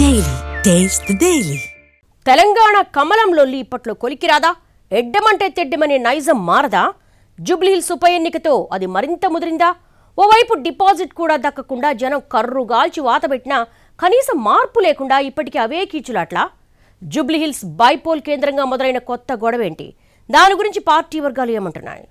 Daily taste the Daily. Telangana కమలం ఇప్పట్లో కొలికిరాదా ఎడ్డమంటే తెడ్డమనే నైజం మారదా? జూబ్లీహిల్స్ ఉప ఎన్నికతో అది మరింత ముదిరిందా? ఓవైపు డిపాజిట్ కూడా దక్కకుండా జనం కర్రుగాల్చి వాతబెట్టినా కనీసం మార్పు లేకుండా ఇప్పటికీ అవే కీచులాట్లా? జూబ్లీహిల్స్ బైపోల్ కేంద్రంగా మొదలైన కొత్త గొడవేంటి? దాని గురించి పార్టీ వర్గాలు ఏమంటున్నాయి?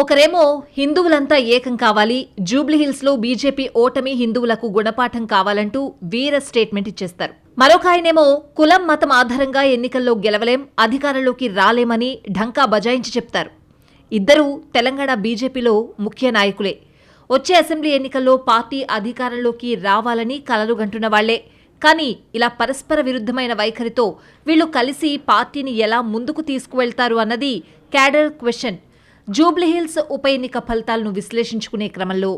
ఒకరేమో హిందువులంతా ఏకం కావాలి జూబ్లీహిల్స్లో బీజేపీ ఓటమి హిందువులకు గుణపాఠం కావాలంటూ వీర స్టేట్మెంట్ ఇచ్చేస్తారు. మరొక ఆయనేమో కులం మతం ఆధారంగా ఎన్నికల్లో గెలవలేం అధికారంలోకి రాలేమని ఢంకా బజాయించి చెప్తారు. ఇద్దరూ తెలంగాణ బీజేపీలో ముఖ్య నాయకులే. వచ్చే అసెంబ్లీ ఎన్నికల్లో పార్టీ అధికారంలోకి రావాలని కలలుగంటున్న వాళ్ళే. కానీ ఇలా పరస్పర విరుద్ధమైన వైఖరితో వీళ్ళు కలిసి పార్టీని ఎలా ముందుకు తీసుకువెళ్తారు అన్నది క్యాడర్ క్వశ్చన్ జూబ్లీహిల్స్ ఉప ఎన్నిక ఫలితాలను విశ్లేషించుకునే క్రమంలో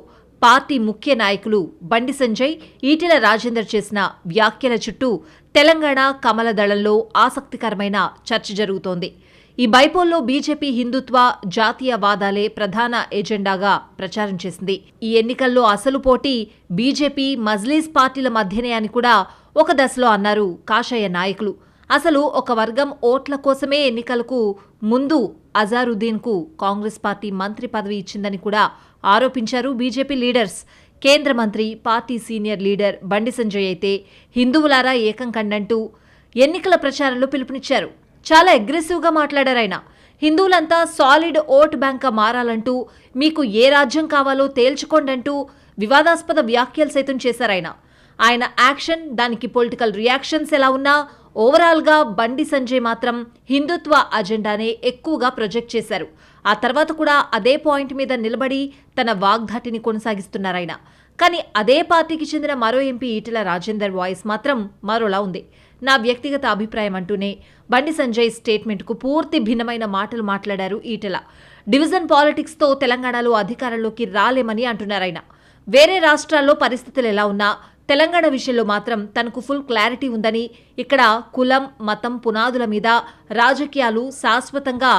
పార్టీ ముఖ్య నాయకులు బండి సంజయ్ ఈటెల రాజేందర్ చేసిన వ్యాఖ్యల చుట్టూ తెలంగాణ కమల దళంలో ఆసక్తికరమైన చర్చ జరుగుతోంది. ఈ బైపోల్లో బీజేపీ హిందుత్వ జాతీయవాదాలే ప్రధాన ఎజెండాగా ప్రచారం చేసింది. ఈ ఎన్నికల్లో అసలు పోటీ బీజేపీ మజ్లీస్ పార్టీల మధ్యనే అని కూడా ఒక దశలో అన్నారు కాషాయ నాయకులు. అసలు ఒక వర్గం ఓట్ల కోసమే ఎన్నికలకు ముందు అజారుద్దీన్కు కాంగ్రెస్ పార్టీ మంత్రి పదవి ఇచ్చిందని కూడా ఆరోపించారు బీజేపీ లీడర్స్. కేంద్ర మంత్రి party senior leader Bandi Sanjay అయితే హిందువులారా ఏకం కండంటూ ఎన్నికల ప్రచారంలో పిలుపునిచ్చారు. చాలా అగ్రెసివ్గా మాట్లాడారు ఆయన. హిందువులంతా సాలిడ్ ఓట్ బ్యాంక్గా మారాలంటూ మీకు ఏ రాజ్యం కావాలో తేల్చుకోండంటూ వివాదాస్పద వ్యాఖ్యలు సైతం చేశారాయన ఆయన. ఆయన యాక్షన్ దానికి పొలిటికల్ రియాక్షన్స్ ఎలా ఉన్నా ఓవరాల్గా బండి సంజయ్ మాత్రం హిందుత్వ అజెండానే ఎక్కువగా ప్రొజెక్ట్ చేశారు. ఆ తర్వాత కూడా అదే పాయింట్ మీద నిలబడి తన వాగ్ధాటిని కొనసాగిస్తున్నారాయన కానీ అదే పార్టీకి చెందిన మరో ఎంపీ ఈటెల రాజేందర్ వాయిస్ మాత్రం మరోలా ఉంది. నా వ్యక్తిగత అభిప్రాయం అంటూనే బండి సంజయ్ స్టేట్మెంట్కు పూర్తి భిన్నమైన మాటలు మాట్లాడారు ఈటెల. డివిజన్ పాలిటిక్స్తో తెలంగాణలో అధికారంలోకి రాలేమని అంటున్నారాయన వేరే రాష్ట్రాల్లో పరిస్థితులు ఎలా ఉన్నా తెలంగాణ విషయంలో మాత్రం తనకు ఫుల్ క్లారిటీ ఉందని ఇక్కడ కులం మతం పునాదుల మీద రాజకీయాలు శాశ్వతంగా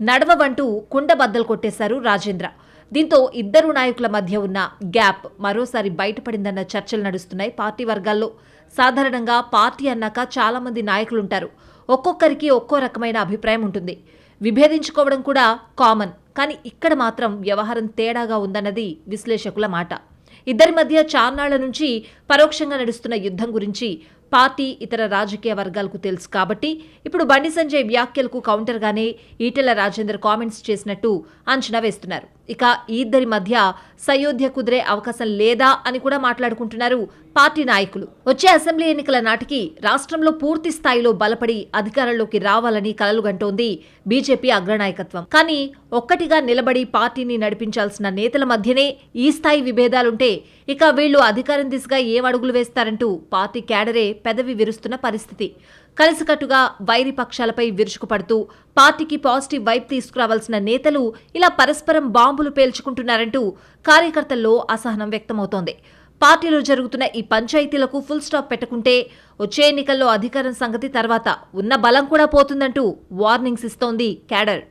నడవవంటూ కుండబద్దలు కొట్టేశారు రాజేంద్ర. దీంతో ఇద్దరు నాయకుల మధ్య ఉన్న గ్యాప్ మరోసారి బయటపడిందన్న చర్చలు నడుస్తున్నాయి పార్టీ వర్గాల్లో. సాధారణంగా పార్టీ అన్నాక చాలామంది నాయకులు నాయకులుంటారు. ఒక్కొక్కరికి ఒక్కో రకమైన అభిప్రాయం ఉంటుంది. విభేదించుకోవడం కూడా కామన్ కానీ ఇక్కడ మాత్రం వ్యవహారం తేడాగా ఉందన్నది విశ్లేషకుల మాట. ఇద్దరి మధ్య చార్నాళ్ళ నుంచి పరోక్షంగా నడుస్తున్న యుద్ధం గురించి పార్టీ ఇతర రాజకీయ వర్గాలకు తెలుసు కాబట్టి ఇప్పుడు బండి సంజయ్ వ్యాఖ్యలకు కౌంటర్గానే ఈటెల రాజేందర్ కామెంట్స్ చేసినట్టు అంచనా వేస్తున్నారు. ఇక ఈ ఇద్దరి మధ్య సయోధ్య కుదిరే అవకాశం లేదా అని కూడా మాట్లాడుకుంటున్నారు పార్టీ నాయకులు. వచ్చే అసెంబ్లీ ఎన్నికల నాటికి రాష్ట్రంలో పూర్తి స్థాయిలో బలపడి అధికారంలోకి రావాలని కలలుగంటోంది బీజేపీ అగ్రనాయకత్వం. కానీ ఒక్కటిగా నిలబడి పార్టీని నడిపించాల్సిన నేతల మధ్యనే ఈ స్థాయి విభేదాలుంటే ఇక వీళ్ళు అధికారం దిశగా ఏం అడుగులు వేస్తారంటూ పార్టీ క్యాడరే పెదవి విరుస్తున్న పరిస్థితి. కలిసికట్టుగా వైరి పక్షాలపై విరుచుకుపడుతూ పార్టీకి పాజిటివ్ వైప్ తీసుకురావాల్సిన నేతలు ఇలా పరస్పరం బాంబులు పేల్చుకుంటున్నారంటూ కార్యకర్తల్లో అసహనం వ్యక్తమవుతోంది. పార్టీలో జరుగుతున్న ఈ పంచాయతీలకు ఫుల్ స్టాప్ పెట్టుకుంటే వచ్చే ఎన్నికల్లో అధికారం సంగతి తర్వాత ఉన్న బలం కూడా పోతుందంటూ వార్నింగ్స్ ఇస్తోంది క్యాడర్.